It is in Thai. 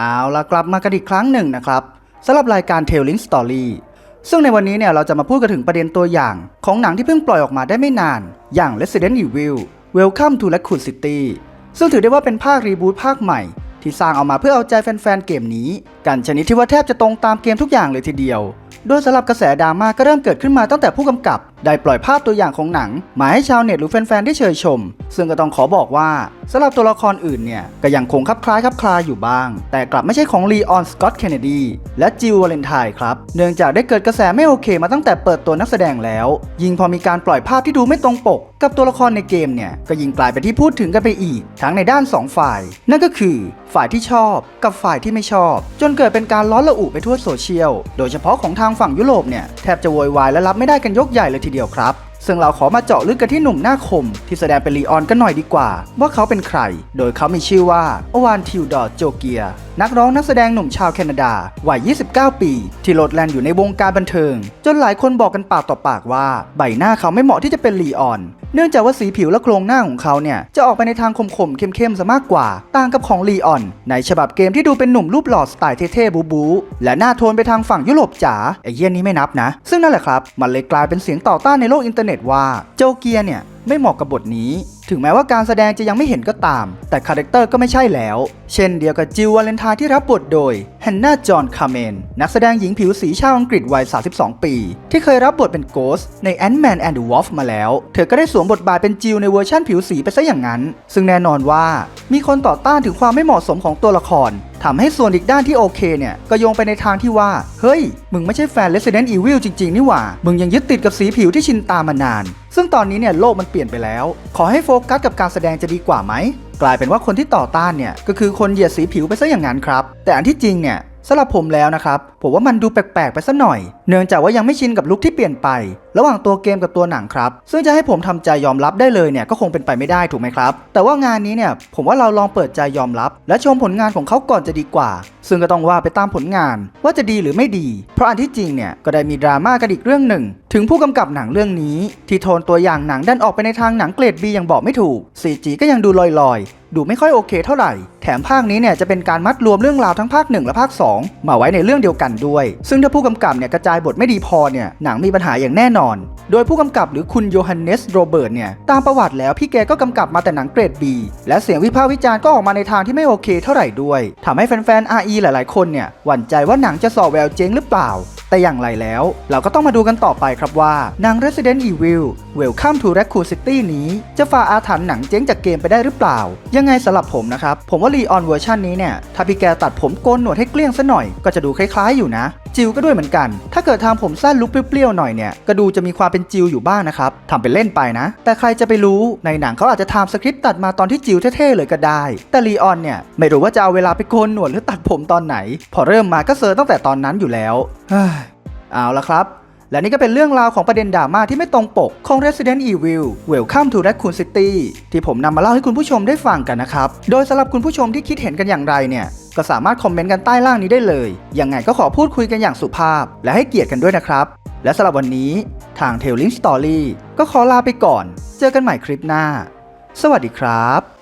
เอาละกลับมากันอีกครั้งหนึ่งนะครับสำหรับรายการ Telling Story ซึ่งในวันนี้เนี่ยเราจะมาพูดกันถึงประเด็นตัวอย่าง ของหนังที่เพิ่งปล่อยออกมาได้ไม่นาน อย่าง Resident Evil Welcome to Raccoon City ซึ่งถือได้ว่าเป็นภาครีบูตภาคใหม่ ที่สร้างออกมาเพื่อเอาใจแฟนๆเกมนี้ กันชนิดที่ว่าแทบจะตรงตามเกมทุกอย่างเลยทีเดียว โดยสำหรับกระแสดราม่าก็เริ่มเกิดขึ้นมาตั้งแต่ผู้กำกับ ได้ปล่อยภาพตัวอย่างของหนัง มาให้ชาวเน็ตหรือแฟนๆได้เชยชม ซึ่งก็ต้องขอบอกว่า สำหรับตัวละครอื่นเนี่ย ก็ยังคงคลับคล้ายคลับคลาอยู่บ้าง แต่กลับไม่ใช่ของลีออนสกอตเคนเนดีและจิลวาเลนไทน์ครับ เนื่องจากได้เกิดกระแสไม่โอเคมาตั้งแต่เปิดตัวนักแสดงแล้ว ยิ่งพอมีการปล่อยภาพที่ดูไม่ตรงปก กับตัวละครในเกมเนี่ย ก็ยิ่งกลายเป็นที่พูดถึงกันไปอีก ทั้งในด้านสองฝ่าย นั่นก็คือฝ่ายที่ชอบกับฝ่ายที่ไม่ชอบ จนเกิดเป็นการล้อละอุไปทั่วโซเชียล โดยเฉพาะของทางฝั่งยุโรปเนี่ยแทบจะโวยวายและรับไม่ได้กันยกใหญ่เลยทีเดียวครับ ซึ่งเราขอมาเจาะลึกกันที่หนุ่มหน้าคม ที่แสดงเป็นลีออนกันหน่อยดีกว่า ว่าเขาเป็นใคร โดยเขามีชื่อว่าอวานทิวดอร์โจเกีย นักร้องนักแสดงหนุ่มชาวแคนาดา วัย 29 ปี ที่โลดแลนอยู่ในวงการบันเทิง จนหลายคนบอกกันปากต่อปากว่า ใบหน้าเขาไม่เหมาะที่จะเป็นลีออนเนื่องจากว่าสีผิวและโครงหน้าของเขาเนี่ยจะออกไปในทางคมๆเข้มๆซะมากกว่า ต่างกับของลีออน ในฉบับเกมที่ดูเป็นหนุ่มรูปหล่อสไตล์เท่ๆบูบูและหน้าโทนไปทางฝั่งยุโรปจ๋าไอ้เยี่ยนนี้ไม่นับนะ ซึ่งนั่นแหละครับ มันเลยกลายเป็นเสียงต่อต้านในโลกอินเทอร์เน็ตว่าโจเกียเนี่ยไม่เหมาะกับบทนี้ ถึงแม้ว่าการแสดงจะยังไม่เห็นก็ตาม แต่คาแรคเตอร์ก็ไม่ใช่แล้ว เช่นเดียวกับจิลวาเลนทน์ที่รับบทโดย นนาจอห์นคาเมน นักแสดงหญิงผิวสีชาวอังกฤษวัย 32 ปี ที่เคยรับบทเป็นโกสใน Ant-Man and the Wasp มาแล้ว เธอก็ได้สวมบทบาทเป็นจิลในเวอร์ชั่นผิวสีไปซะอย่างนั้น ซึ่งแน่นอนว่ามีคนต่อต้านถึงความไม่เหมาะสมของตัวละครทำให้ส่วนอีกด้านที่โอเคเนี่ย ก็โยงไปในทางที่ว่า เฮ้ย มึงไม่ใช่แฟน Resident Evil จริง ๆ นี่หว่า มึงยังยึดติดกับสีผิวที่ชินตามานาน ซึ่งตอนนี้เนี่ยโลกมันเปลี่ยนไปแล้ว ขอให้โฟกัสกับการแสดงจะดีกว่าไหม กลายเป็นว่าคนที่ต่อต้านเนี่ยก็คือคนเหยียดสีผิวไปซะอย่างนั้นครับ แต่อันที่จริงเนี่ยสำหรับผมแล้วนะครับ ผมว่ามันดูแปลกๆไปสัหน่อย เนื่องจากว่ายังไม่ชินกับลุคที่เปลี่ยนไประหว่างตัวเกมกับตัวหนังครับ ซึ่งจะให้ผมทำใจยอมรับได้เลยเนี่ยก็คงเป็นไปไม่ได้ถูกไหมครับ แต่ว่างานนี้เนี่ยผมว่าเราลองเปิดใจยอมรับ และชมผลงานของเขาก่อนจะดีกว่า ซึ่งก็ต้องว่าไปตามผลงานว่าจะดีหรือไม่ดี เพราะอันที่จริงเนี่ยก็ได้มีดราม่ากันอีกเรื่องหนึ่ง ถึงผู้กำกับหนังเรื่องนี้ ที่โทนตัวอย่างหนังดันออกไปในทางหนังเกรด B อย่างบอกไม่ถูก CG ก็ยังดูลอยๆ ดูไม่ค่อยโอเคเท่าไหร่แถมภาคนี้เนี่ยจะเป็นการมัดรวมเรื่องราวทั้งภาค 1 และภาค 2 มาไว้ในเรื่องเดียวกันด้วย ซึ่งถ้าผู้กำกับเนี่ยกระจายบทไม่ดีพอเนี่ยหนังมีปัญหาอย่างแน่นอน โดยผู้กำกับหรือคุณโยฮันเนสโรเบิร์ตเนี่ย ตามประวัติแล้วพี่แกก็กำกับมาแต่หนังเกรด B และเสียงวิพากษ์วิจารณ์ก็ออกมาในทางที่ไม่โอเคเท่าไหร่ด้วยทำให้แฟนๆ RE หลายๆ คนเนี่ยหวั่นใจว่าหนังจะสอแววเจ๊งหรือเปล่า แต่อย่างไรแล้ว เราก็ต้องมาดูกันต่อไปครับว่าหนัง Resident Evil Welcome to Raccoon City นี้ จะฝ่าอาถรรพ์หนังเจ๊งจากเกมไปได้หรือเปล่า ยังไงสำหรับผมนะครับ ผมว่า Leon เวอร์ชันนี้เนี่ย ถ้าพี่แกตัดผมโกนหนวดให้เกลี้ยงซะหน่อย ก็จะดูคล้ายๆอยู่นะ จิวก็ด้วยเหมือนกัน ถ้าเกิดทางผมสั้นลุกเปรี้ยวๆหน่อยเนี่ย ก็ดูจะมีความเป็นจิวอยู่บ้างนะครับทำเป็นเล่นไปนะ แต่ใครจะไปรู้ในหนังเขาอาจจะทำสคริปต์ตัดมาตอนที่จิวเท่ๆเลยก็ได้ แต่ลีออนเนี่ยไม่รู้ว่าจะเอาเวลาไปโกนหนวดหรือตัดผมตอนไหน พอเริ่มมาก็เซอร์ตั้งแต่ตอนนั้นอยู่แล้ว เอาละครับ และนี่ก็เป็นเรื่องราวของประเด็นดราม่าที่ไม่ตรงปกของ Resident Evil Welcome to Raccoon City ที่ผมนำมาเล่าให้คุณผู้ชมได้ฟังกันนะครับ โดยสำหรับคุณผู้ชมที่คิดเห็นกันอย่างไรเนี่ย ก็สามารถคอมเมนต์กันใต้ล่างนี้ได้เลย ยังไงก็ขอพูดคุยกันอย่างสุภาพ และให้เกียรติกันด้วยนะครับ และสำหรับวันนี้ทาง Telling Story ก็ขอลาไปก่อน เจอกันใหม่คลิปหน้า สวัสดีครับ